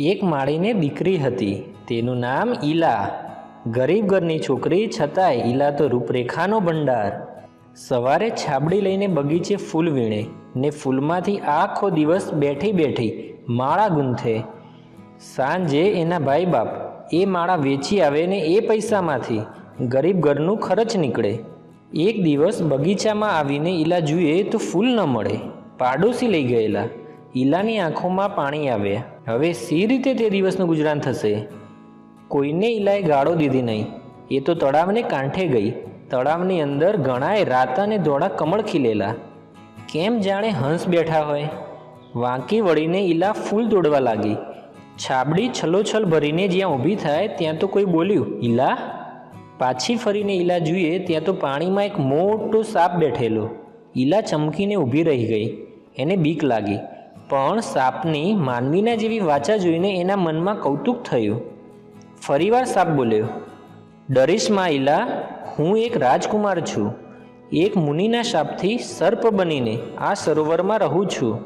એક માળીને દીકરી હતી. તેનું નામ ઈલા. ગરીબ ઘરની છોકરી છતાંય ઈલા તો રૂપરેખાનો ભંડાર. સવારે છાબડી લઈને બગીચે ફૂલ વીણે ને ફૂલમાંથી આખો દિવસ બેઠી બેઠી માળા ગૂંથે. સાંજે એના ભાઈ બાપ એ માળા વેચી આવે ને એ પૈસામાંથી ગરીબ ઘરનું ખર્ચ નીકળે. એક દિવસ બગીચામાં આવીને ઈલા જુએ તો ફૂલ ન મળે. પાડોશી લઈ ગયેલા. ઈલાની આંખોમાં પાણી આવ્યા હવે સી રીતે તે દિવસનું ગુજરાન થશે? કોઈને ઈલાએ ગાળો દીધી નહીં. એ તો તળાવને કાંઠે ગઈ. તળાવની અંદર ઘણાએ રાતા અને ધોળા કમળ ખીલેલા. કેમ જાણે હંસ બેઠા હોય? વાંકી વળીને ઈલા ફૂલ તોડવા લાગી. છાબડી છલોછલ ભરીને જ્યાં ઊભી થાય, ત્યાં તો કોઈ બોલ્યું, ઈલા? પાછી ફરીને ઈલા જુએ, ત્યાં તો પાણીમાં એક મોટો સાપ બેઠેલો. ઈલા ચમકીને ઊભી રહી ગઈ. એને બીક લાગી. પણ સાપની માનવીના જેવી વાચા જોઈને એના મનમાં કૌતુક થયું. ફરીવાર સાપ બોલ્યો, ડરીશ માઇલા હું એક રાજકુમાર છું. એક મુનિના શાપથી સર્પ બનીને આ સરોવરમાં રહું છું.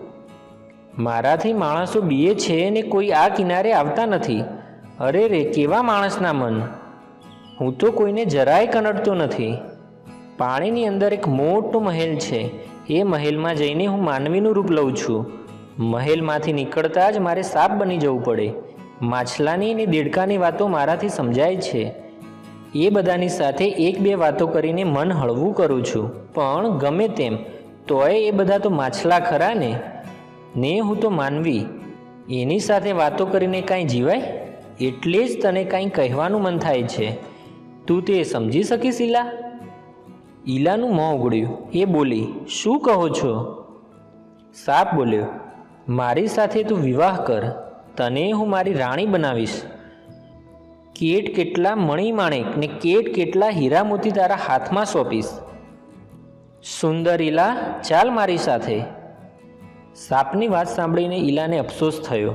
મારાથી માણસો બીએ છે ને કોઈ આ કિનારે આવતા નથી. અરે રે, કેવા માણસના મન? હું તો કોઈને જરાય કનડતો નથી. પાણીની અંદર એક મોટો મહેલ છે. એ મહેલમાં જઈને હું માનવીનું રૂપ લઉં છું. મહેલમાંથી નીકળતા જ મારે સાપ બની જવું પડે. માછલાની ને દેડકાની વાતો મારાથી સમજાય છે. એ બધાની સાથે એક બે વાતો કરીને મન હળવું કરું છું. પણ ગમે તેમ, તોય એ બધા તો માછલા ખરા ને? ને હું તો માનવી. એની સાથે વાતો કરીને કાંઈ જીવાય? એટલે જ તને કાંઈ કહેવાનું મન થાય છે. તું તે સમજી શકીશ, ઈલા? ઈલાનું મોં ઉગડ્યું. એ બોલી, શું કહો છો? સાપ બોલ્યો મારી સાથે તું વિવાહ કર, તને હું મારી રાણી બનાવીશ. કેટ કેટલા મણિમાણેક ને કેટ કેટલા હીરામોતી તારા હાથમાં સોંપીશ. સુંદર ઈલા ચાલ મારી સાથે. સાપની વાત સાંભળીને ઈલાને અફસોસ થયો.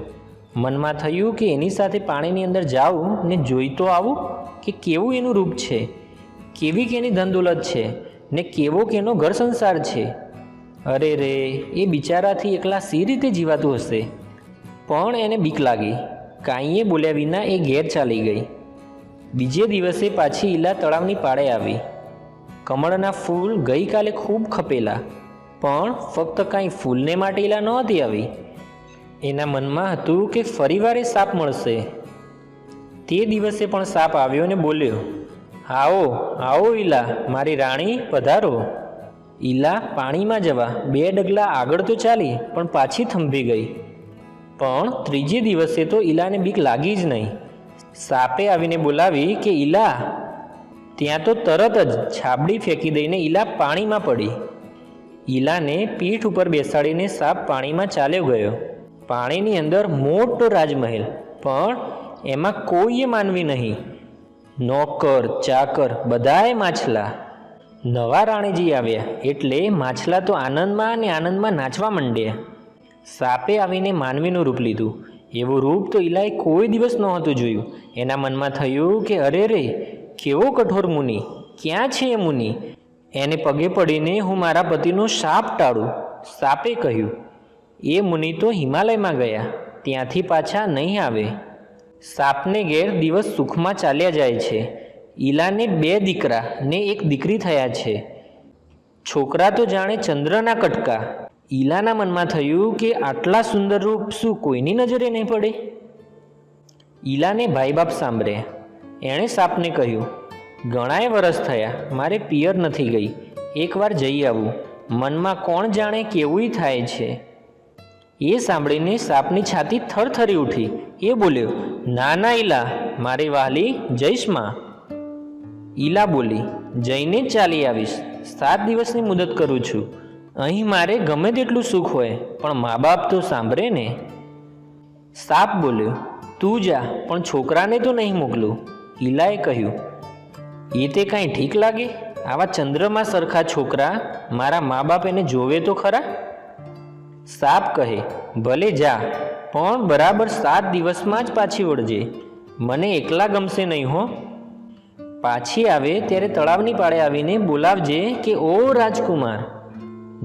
મનમાં થયું કે એની સાથે પાણીની અંદર જાઉં ને જોઈ તો આવું કે કેવું એનું રૂપ છે. કેવી કેની ધનદોલત છે ને કેવો કેનો ઘર સંસાર છે. અરે રે, એ બિચારાથી એકલા સી રીતે જીવાતું હશે? પણ એને બીક લાગી. કાંઈએ બોલ્યા વિના એ ઘેર ચાલી ગઈ. બીજે દિવસે પાછી ઈલા તળાવની પાળે આવી. કમળના ફૂલ ગઈકાલે ખૂબ ખપેલા, પણ ફક્ત કાંઈ ફૂલને માટે ઈલા નહોતી આવી. એના મનમાં હતું કે ફરીવાર સાપ મળશે. તે દિવસે પણ સાપ આવ્યો ને બોલ્યો, આવો આવો ઈલા, મારી રાણી, પધારો. ઈલા પાણીમાં જવા બે ડગલા આગળ તો ચાલી, પણ પાછી થંભી ગઈ. પણ ત્રીજે દિવસે તો ઈલાને બીક લાગી જ નહીં. સાપે આવીને બોલાવી કે, ઈલા, ત્યાં તો તરત જ છાબડી ફેંકી દઈને ઈલા પાણીમાં પડી. ઈલાને પીઠ ઉપર બેસાડીને સાપ પાણીમાં ચાલ્યો ગયો. પાણીની અંદર મોટો રાજમહેલ, પણ એમાં કોઈએ માનવી નહીં. નોકર, ચાકર, બધાએ માછલા. નવા રાણીજી આવ્યા એટલે માછલા તો આનંદમાં અને આનંદમાં નાચવા માંડ્યા. સાપે આવીને માનવીનું રૂપ લીધું. એવું રૂપ તો ઈલાએ કોઈ દિવસ નહોતું જોયું. એના મનમાં થયું કે, અરે રે, કેવો કઠોર મુનિ, ક્યાં છે એ મુનિ? એને પગે પડીને હું મારા પતિનો સાપ ટાળું. સાપે કહ્યું, એ મુનિ તો હિમાલયમાં ગયા, ત્યાંથી પાછા નહીં આવે. સાપને ઘેર દિવસ સુખમાં ચાલ્યા જાય છે. ઈલાને બે દીકરા ને એક દીકરી થયા છે. છોકરા તો જાણે ચંદ્રના કટકા. ઈલાના મનમાં થયું કે આટલા સુંદર રૂપ શું કોઈની નજરે નહીં પડે? ઈલાને ભાઈ બાપ સાંભળ્યા એણે સાપને કહ્યું ઘણાય વરસ થયા, મારે પિયર નથી ગઈ. એકવાર જઈ આવું. મનમાં કોણ જાણે કેવુંય થાય છે. એ સાંભળીને સાપની છાતી થરથરી ઉઠી. એ બોલ્યો, ના ના, ઈલા, મારી વહાલી જઈશમાં ઈલા બોલી, જઈને ચાલી આવીશ. સાત દિવસની મુદત કરું છું. અહીં મારે ગમે તેટલું સુખ હોય, પણ મા બાપ તો સાંભળે ને. સાપ બોલ્યો, તું જા, પણ છોકરાને તો નહીં મોકલું. ઈલાએ કહ્યું, એ તે કાંઈ ઠીક લાગે? આવા ચંદ્રમાં સરખા છોકરા મારા મા બાપ એને જોવે તો ખરા? સાપ કહે, ભલે જા, પણ બરાબર સાત દિવસમાં જ પાછી વળજે. મને એકલા ગમશે નહીં હો. પાછી આવે ત્યારે તળાવની પાળે આવીને બોલાવજે કે, ઓ રાજકુમાર,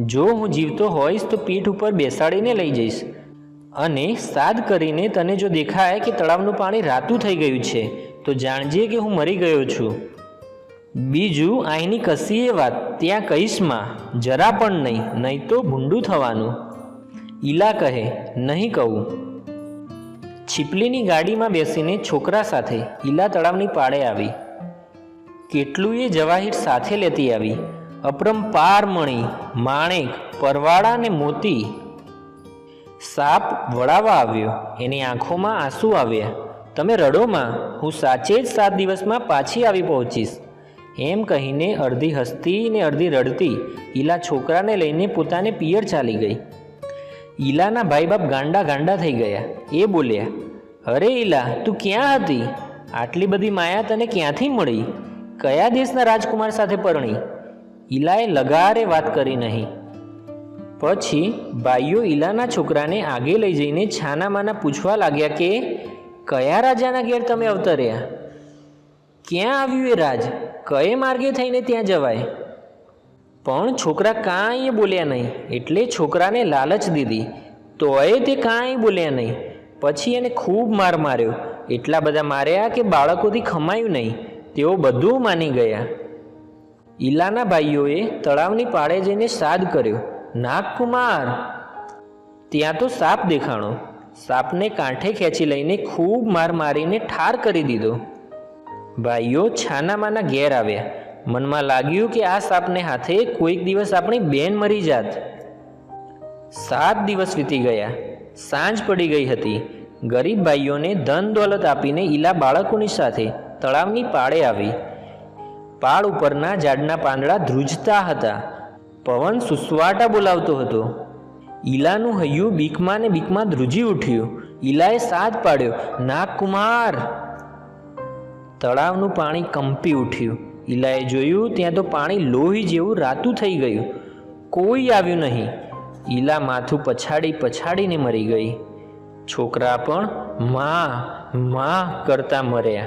જો હું જીવતો હોઈશ તો પીઠ ઉપર બેસાડીને લઈ જઈશ. અને સાદ કરીને તને જો દેખાય કે તળાવનું પાણી રાતું થઈ ગયું છે, તો જાણજે કે હું મરી ગયો છું. બીજું અહીંની કસીએ વાત, ત્યાં કહીશમાં જરા પણ નહીં નહીં તો ભૂંડું થવાનું. ઈલા કહે, નહીં કહું. છીપલીની ગાડીમાં બેસીને છોકરા સાથે ઈલા તળાવની પાળે આવી. કેટલુંય જવાહીર સાથે લેતી આવી. અપરંપાર મણી, માણેક, પરવાળા ને મોતી. સાપ વળાવા આવ્યો. એની આંખોમાં આંસુ આવ્યા. તમે રડોમાં હું સાચે જ સાત દિવસમાં પાછી આવી પહોંચીશ. એમ કહીને અડધી હસતી ને અડધી રડતી ઈલા છોકરાને લઈને પોતાને પિયર ચાલી ગઈ. ઈલાના ભાઈ બાપ ગાંડા ગાંડા થઈ ગયા. એ બોલ્યા, અરે ઈલા, તું ક્યાં હતી? આટલી બધી માયા તને ક્યાંથી મળી? કયા દેશના રાજકુમાર સાથે પરણી? ઈલાએ લગારે વાત કરી નહીં. પછી ભાઈઓ ઈલાના છોકરાને આગે લઈ જઈને છાનામાના પૂછવા લાગ્યા કે, કયા રાજાના ઘેર તમે અવતર્યા? ક્યાં આવ્યું એ રાજ? કયે માર્ગે થઈને ત્યાં જવાય? પણ છોકરા કાંઈ બોલ્યા નહીં, એટલે છોકરાને લાલચ દીધી. તોય તે કાંઈ બોલ્યા નહીં. પછી એને ખૂબ માર માર્યો. એટલા બધા માર્યા કે બાળકોથી ખમાયું નહીં. તેઓ બધું માની ગયા. ઈલાના ભાઈઓએ તળાવની પાળે જઈને શ્રાદ્ધ કર્યો. નાગકુમાર, ત્યાં તો સાપ દેખાણો. સાપને કાંઠે ખેંચી લઈને ખૂબ માર મારીને ઠાર કરી દીધો. ભાઈઓ છાનામાના ઘેર આવ્યા. મનમાં લાગ્યું કે આ સાપને હાથે કોઈક દિવસ આપણી બેન મરી જાત. સાત દિવસ વીતી ગયા. સાંજ પડી ગઈ હતી. ગરીબ ભાઈઓને ધન દોલત આપીને ઈલા બાળકોની સાથે તળાવની પાળે આવી. પાળ ઉપરના ઝાડના પાંદડા ધ્રુજતા હતા. પવન સુસવાટા બોલાવતો હતો. ઈલાનું હૈયું બીકમાં ને બીકમાં ધ્રુજી ઉઠ્યું. ઈલાએ સાથ પાડ્યો નાગકુમાર તળાવનું પાણી કંપી ઉઠ્યું. ઈલાએ જોયું, ત્યાં તો પાણી લોહી જેવું રાતું થઈ ગયું. કોઈ આવ્યું નહીં. ઈલા માથું પછાડી પછાડીને મરી ગઈ. છોકરા પણ માં માં કરતા મર્યા.